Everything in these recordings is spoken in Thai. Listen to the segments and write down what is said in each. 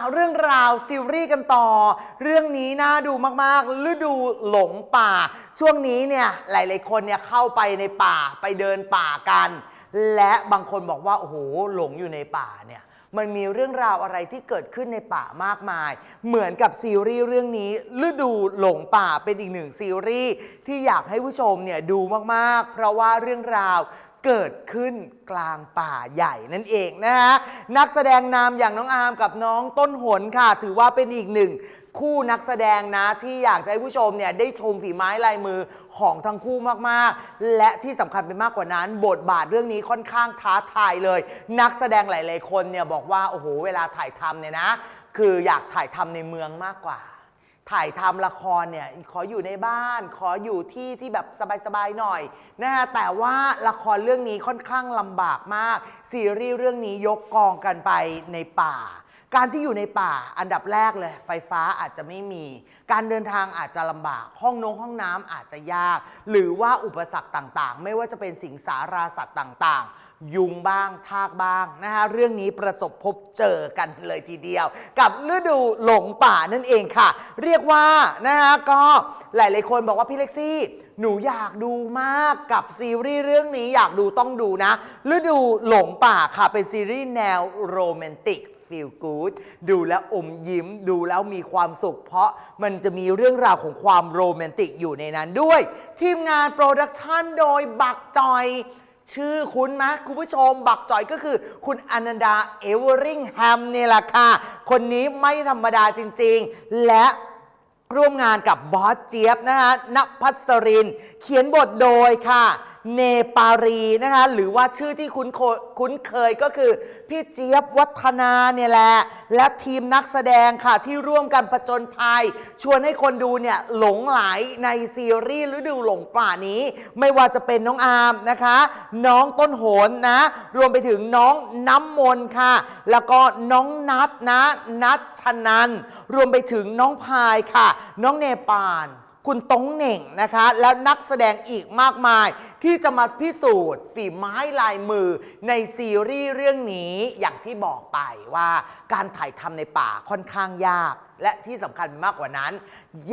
เอาเรื่องราวซีรีส์กันต่อ เรื่องนี้น่าดูมากๆฤดูหลงป่า ช่วงนี้เนี่ยหลาย ๆ คนเนี่ยเข้าไปในป่าไปเดินป่ากัน และบางคนบอกว่าโอ้โหหลงอยู่ในป่าเนี่ยมันมีเรื่องราวอะไรที่เกิดขึ้นในป่ามากมาย เหมือนกับซีรีส์เรื่องนี้ฤดูหลงป่าเป็นอีกหนึ่งซีรีส์ที่อยากให้ผู้ชมเนี่ยดูมากๆ เพราะว่าเรื่องราว เกิดขึ้นกลางป่าใหญ่นั่นเองนะฮะนักแสดงนำอย่างน้องอาร์มกับน้องต้นหนค่ะ ถือว่าเป็นอีกหนึ่งคู่นักแสดงนะที่อยากจะให้ผู้ชมเนี่ยได้ชมฝีไม้ลายมือของทั้งคู่มากๆ และที่สำคัญไปมากกว่านั้น บทบาทเรื่องนี้ค่อนข้างท้าทายเลย นักแสดงหลาย ๆ คนเนี่ยบอกว่าโอ้โหเวลาถ่ายทำเนี่ยนะ คืออยากถ่ายทำในเมืองมากกว่า ถ่ายทำละครเนี่ยขออยู่ในบ้าน ขออยู่ที่ที่แบบสบายๆหน่อยนะฮะแต่ว่าละครเรื่องนี้ค่อนข้างลำบากมากซีรีส์เรื่องนี้ยกกองกันไปในป่า การที่อยู่ในป่าอันดับแรกเลย ไฟฟ้าอาจจะไม่มี การเดินทางอาจจะลำบาก ห้องนงห้องน้ำอาจจะยาก หรือว่าอุปสรรคต่างๆ ไม่ว่าจะเป็นสิงสาราสัตว์ต่างๆ ยุงบ้าง ทากบ้างนะคะเรื่องนี้ประสบพบเจอกันเลยทีเดียว กับฤดูหลงป่านั่นเองค่ะ เรียกว่านะคะก็หลายๆคนบอกว่าพี่เล็กซี่ หนูอยากดูมากกับซีรีส์เรื่องนี้อยากดูต้องดูนะฤดูหลงป่าค่ะเป็นซีรีส์แนวโรแมนติก ฟีลกู๊ดดูแล้วอมยิ้ม ดูแล้วมีความสุข เพราะมันจะมีเรื่องราวของความโรแมนติกอยู่ในนั้นด้วย ทีมงานโปรดักชันโดยบักจอย ชื่อคุณไหมคุณผู้ชมบักจอยก็คือ คุณอนันดาเอเวอริงแฮมเนี่ยแหละค่ะ คนนี้ไม่ธรรมดาจริง ๆ และร่วมงานกับบอสเจี๊ยบนะคะณพัสริน เขียนบทโดยค่ะ เนปารีนะคะหรือว่าชื่อที่คุ้นโคคุ้นเคยก็คือ พี่เจี๊ยบวัฒนาเนี่ยแหละ และทีมนักแสดงค่ะที่ร่วมกันผจญภัย ชวนให้คนดูเนี่ยหลงไหลในซีรีส์ฤดูหลงป่านี้ ไม่ว่าจะเป็นน้องอาร์มนะคะ น้องต้นโหนนะ รวมไปถึงน้องน้ำมนค่ะ แล้วก็น้องนัทนะนัทชนัน รวมไปถึงน้องพายค่ะ น้องเนปาล คุณตงเหน่งนะคะ แล้วนักแสดงอีกมากมาย ที่จะมาพิสูจน์ฝีไม้ลายมือในซีรีส์เรื่องนี้อย่างที่บอกไปว่าการถ่ายทำในป่าค่อนข้างยาก และที่สำคัญมากกว่านั้น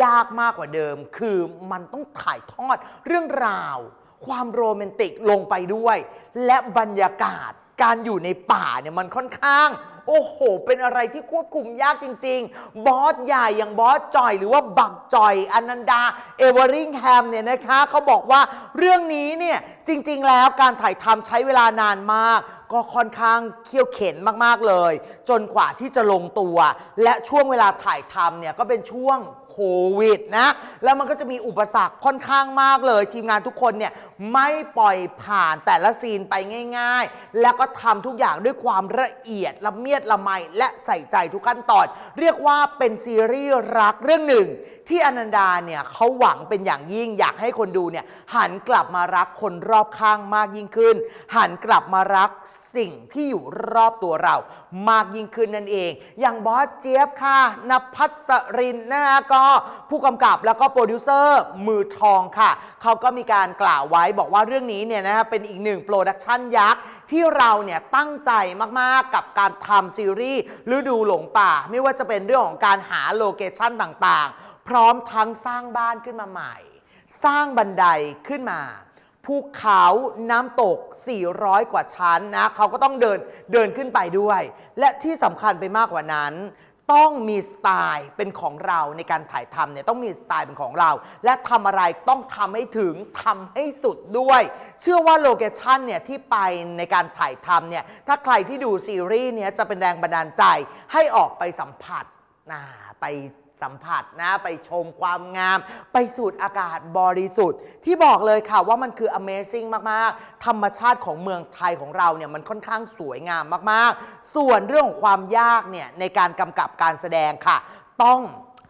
ยากมากกว่าเดิม คือมันต้องถ่ายทอดเรื่องราว ความโรแมนติกลงไปด้วย และบรรยากาศการอยู่ในป่าเนี่ยมันค่อนข้าง โอ้โห เป็นอะไรที่ควบคุมยากจริง ๆ บอสใหญ่อย่างบอสจอยหรือว่าบักจอยอนันดาเอเวอริงแฮมเนี่ยนะคะเขาบอกว่าเรื่องนี้เนี่ยจริง ๆ แล้วการถ่ายทำใช้เวลานานมาก ก็ค่อนข้างเคี่ยวเข็นมากๆเลย จนกว่าที่จะลงตัว และช่วงเวลาถ่ายทำเนี่ยก็เป็นช่วงโควิดนะแล้วมันก็จะมีอุปสรรคค่อนข้างมากเลย ทีมงานทุกคนเนี่ยไม่ปล่อยผ่านแต่ละซีนไปง่าย ๆ แล้วก็ทำทุกอย่างด้วยความละเอียดละเมียดละไมและใส่ใจทุกขั้นตอน เรียกว่าเป็นซีรีส์รักเรื่องหนึ่ง ที่อนันดาเนี่ยเขาหวังเป็นอย่างยิ่งอยากให้คนดูเนี่ยหันกลับมารักคนรอบข้างมากยิ่งขึ้น หันกลับมารักสิ่งที่อยู่รอบตัวเรา มากยิ่งขึ้นนั่นเอง อย่างบอสเจี๊ยบค่ะนภัสรินนะฮะก็ผู้กำกับแล้วก็โปรดิวเซอร์มือทองค่ะ เขาก็มีการกล่าวไว้บอกว่าเรื่องนี้เนี่ยนะฮะเป็นอีกหนึ่งโปรดักชันยักษ์ที่เราเนี่ยตั้งใจมาก ๆ กับการทำซีรีส์ฤดูหลงป่า ไม่ว่าจะเป็นเรื่องของการหาโลเคชันต่าง ๆ พร้อมทั้งสร้างบ้านขึ้นมาใหม่ สร้างบันไดขึ้นมา ภูเขาน้ำตก 400 กว่าชั้นนะเขาก็ต้องเดินเดินขึ้นไปด้วย และที่สำคัญไปมากกว่านั้น ต้องมีสไตล์เป็นของเราในการถ่ายทำเนี่ยต้องมีสไตล์เป็นของเรา และทำอะไรต้องทำให้ถึงทำให้สุดด้วย เชื่อว่าโลเคชันเนี่ยที่ไปในการถ่ายทำเนี่ยถ้าใครที่ดูซีรีส์เนี้ยจะเป็นแรงบันดาลใจให้ออกไปสัมผัสนะไป สัมผัสนะ ไปชมความงาม ไปสูดอากาศบริสุทธิ์ ที่บอกเลยค่ะว่ามันคือ Amazing มาก ๆ ธรรมชาติของเมืองไทยของเราเนี่ยมันค่อนข้างสวยงามมาก ๆ ส่วนเรื่องของความยากเนี่ยในการกำกับการแสดงค่ะ ต้อง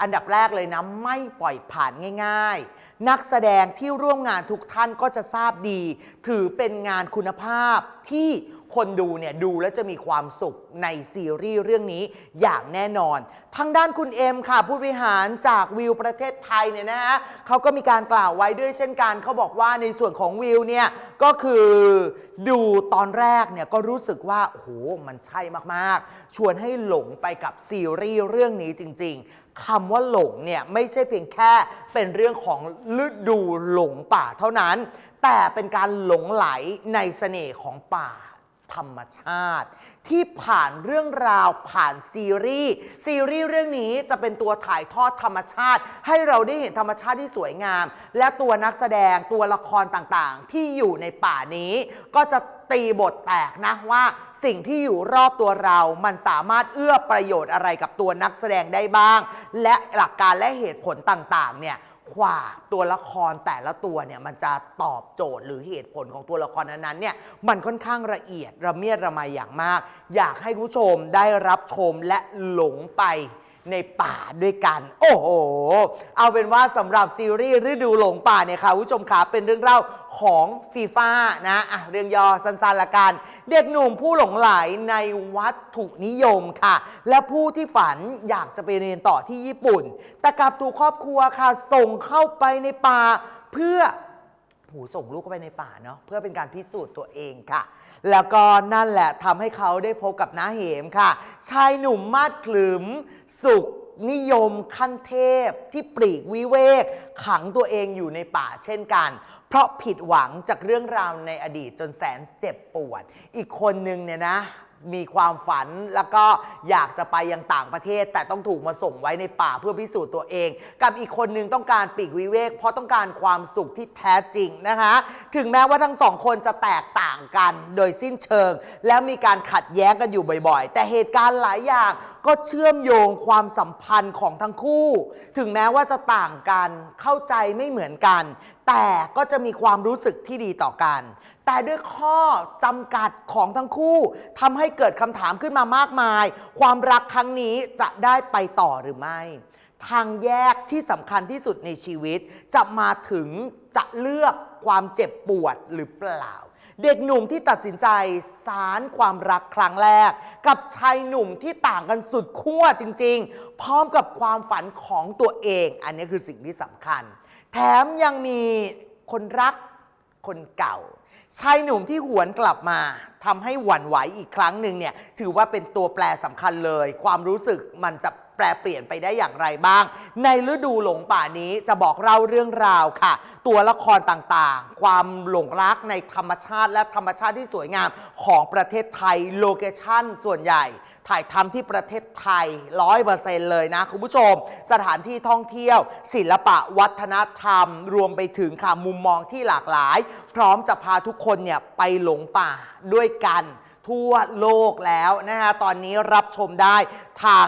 อันดับแรกเลยนะ ไม่ปล่อยผ่านง่าย ๆ นักแสดงที่ร่วมงานทุกท่านก็จะทราบดี ถือเป็นงานคุณภาพที่ คนดูเนี่ยดูแล้วจะมีความสุขในซีรีส์เรื่องนี้อย่างแน่นอน ทางด้านคุณเอ็มค่ะ ผู้บริหารจากวิวประเทศไทยเนี่ยนะฮะเขาก็มีการกล่าวไว้ด้วยเช่นกันเขาบอกว่าในส่วนของวิวเนี่ยก็คือดูตอนแรกเนี่ยก็รู้สึกว่าโอ้โหมันใช่มากๆ ชวนให้หลงไปกับซีรีส์เรื่องนี้จริง ๆคำว่าหลงเนี่ยไม่ใช่เพียงแค่เป็นเรื่องของฤดูหลงป่าเท่านั้น แต่เป็นการหลงไหลในเสน่ห์ของป่า ธรรมชาติ ที่ผ่านเรื่องราวผ่านซีรีส์ซีรีส์เรื่องนี้จะเป็นตัวถ่ายทอดธรรมชาติ ให้เราได้เห็นธรรมชาติที่สวยงาม และตัวนักแสดงตัวละครต่างๆ ที่อยู่ในป่านี้ ก็จะตีบทแตกนะว่าสิ่งที่อยู่รอบตัวเรา มันสามารถเอื้อประโยชน์อะไรกับตัวนักแสดงได้บ้าง และหลักการและเหตุผลต่างๆเนี่ย ขว่าตัวละครแต่ละตัวเนี่ยมันจะตอบโจทย์หรือเหตุผลของตัวละครนั้นๆเนี่ยมันค่อนข้างละเอียดระเมียดระไมอย่างมาก อยากให้ผู้ชมได้รับชมและหลงไป ในป่าด้วยกัน โอ้โห เอาเป็นว่าสำหรับซีรีส์ฤดูหลงป่าเนี่ยค่ะคุณผู้ชมขาเป็นเรื่องเล่าของฟีฟ่านะอะเรื่องย่อสั้นๆละกัน เด็กหนุ่มผู้หลงไหลในวัตถุนิยมค่ะ และผู้ที่ฝันอยากจะไปเรียนต่อที่ญี่ปุ่น แต่กลับถูกครอบครัวค่ะ ส่งเข้าไปในป่าเพื่อหูส่งลูกเข้าไปในป่าเนาะเพื่อเป็นการพิสูจน์ตัวเองค่ะ แล้วก็นั่นแหละทำให้เขาได้พบกับน้าเหมค่ะ ชายหนุ่มมาดขลึมสุขนิยมขั้นเทพที่ปลีกวิเวก ขังตัวเองอยู่ในป่าเช่นกัน เพราะผิดหวังจากเรื่องราวในอดีตจนแสนเจ็บปวด อีกคนนึงเนี่ยนะ มีความฝันแล้วก็อยากจะไปยังต่างประเทศ แต่ต้องถูกมาส่งไว้ในป่าเพื่อพิสูจน์ตัวเอง กับอีกคนนึงต้องการปีกวิเวก เพราะต้องการความสุขที่แท้จริงนะคะ ถึงแม้ว่าทั้งสองคนจะแตกต่างกันโดยสิ้นเชิง แล้วมีการขัดแย้งกันอยู่บ่อยๆ แต่เหตุการณ์หลายอย่างก็เชื่อมโยงความสัมพันธ์ของทั้งคู่ ถึงแม้ว่าจะต่างกันเข้าใจไม่เหมือนกัน แต่ก็จะมีความรู้สึกที่ดีต่อกัน แต่ด้วยข้อจำกัดของทั้งคู่ทำให้เกิดคำถามขึ้นมามากมาย ความรักครั้งนี้จะได้ไปต่อหรือไม่ ทางแยกที่สำคัญที่สุดในชีวิต จะมาถึงจะเลือกความเจ็บปวดหรือเปล่า เด็กหนุ่มที่ตัดสินใจสารความรักครั้งแรก กับชายหนุ่มที่ต่างกันสุดขั้วจริง ๆ พร้อมกับความฝันของตัวเอง อันนี้คือสิ่งที่สำคัญ แถมยังมีคนรัก คนเก่า ชายหนุ่มที่หวนกลับมาทำให้หวั่นไหวอีกครั้งหนึ่งเนี่ยถือว่าเป็นตัวแปรสำคัญเลย ความรู้สึกมันจะ แปรเปลี่ยนไปได้อย่างไรบ้าง ในฤดูหลงป่านี้จะบอกเล่าเรื่องราวค่ะ ตัวละครต่างๆ ความหลงรักในธรรมชาติ และธรรมชาติที่สวยงามของประเทศไทยโลเคชั่นส่วนใหญ่ ถ่ายทำที่ประเทศไทย100%เลยนะ คุณผู้ชม สถานที่ท่องเที่ยว ศิลปะวัฒนธรรม รวมไปถึงค่ะมุมมองที่หลากหลาย พร้อมจะพาทุกคนเนี่ยไปหลงป่าด้วยกัน ทั่วโลกแล้วนะฮะตอนนี้รับชมได้ทาง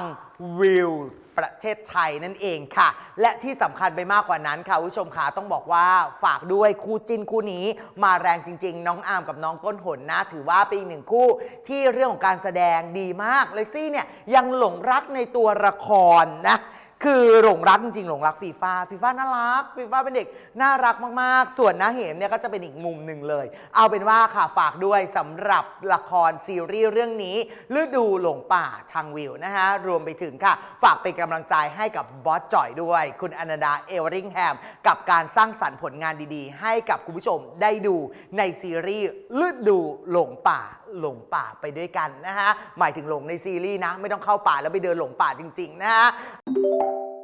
วิวประเทศไทยนั่นเองค่ะ และที่สำคัญไปมากกว่านั้นค่ะคุณผู้ชมค่ะต้องบอกว่าฝากด้วยคู่จิ้นคู่นี้มาแรงจริง ๆ น้องอาร์มกับน้องต้นหนนะ ถือว่าเป็นอีกหนึ่งคู่ที่เรื่องของการแสดงดีมากเลยซี่เนี่ยยังหลงรักในตัวละครนะ คือหลงรักจริงๆหลงรักฟีฟ่าฟีฟ่าน่ารักฟีฟ่าเป็นเด็กน่ารักมากๆ ส่วนน้าเหมเนี่ยก็จะเป็นอีกมุมหนึ่งเลย เอาเป็นว่าค่ะฝากด้วยสำหรับละครซีรีส์เรื่องนี้ฤดูหลงป่าทางวิวนะคะรวมไปถึงค่ะ ฝากเป็นกำลังใจให้กับบอสจ่อยด้วย คุณอนาดาเอเวอริงแฮมกับการสร้างสรรค์ผลงานดีๆ ให้กับคุณผู้ชมได้ดูในซีรีส์ฤดูหลงป่าหลงป่าไปด้วยกันนะฮะหมายถึงหลงในซีรีส์นะไม่ต้องเข้าป่าแล้วไปเดินหลงป่าจริงๆนะฮะ Thank you.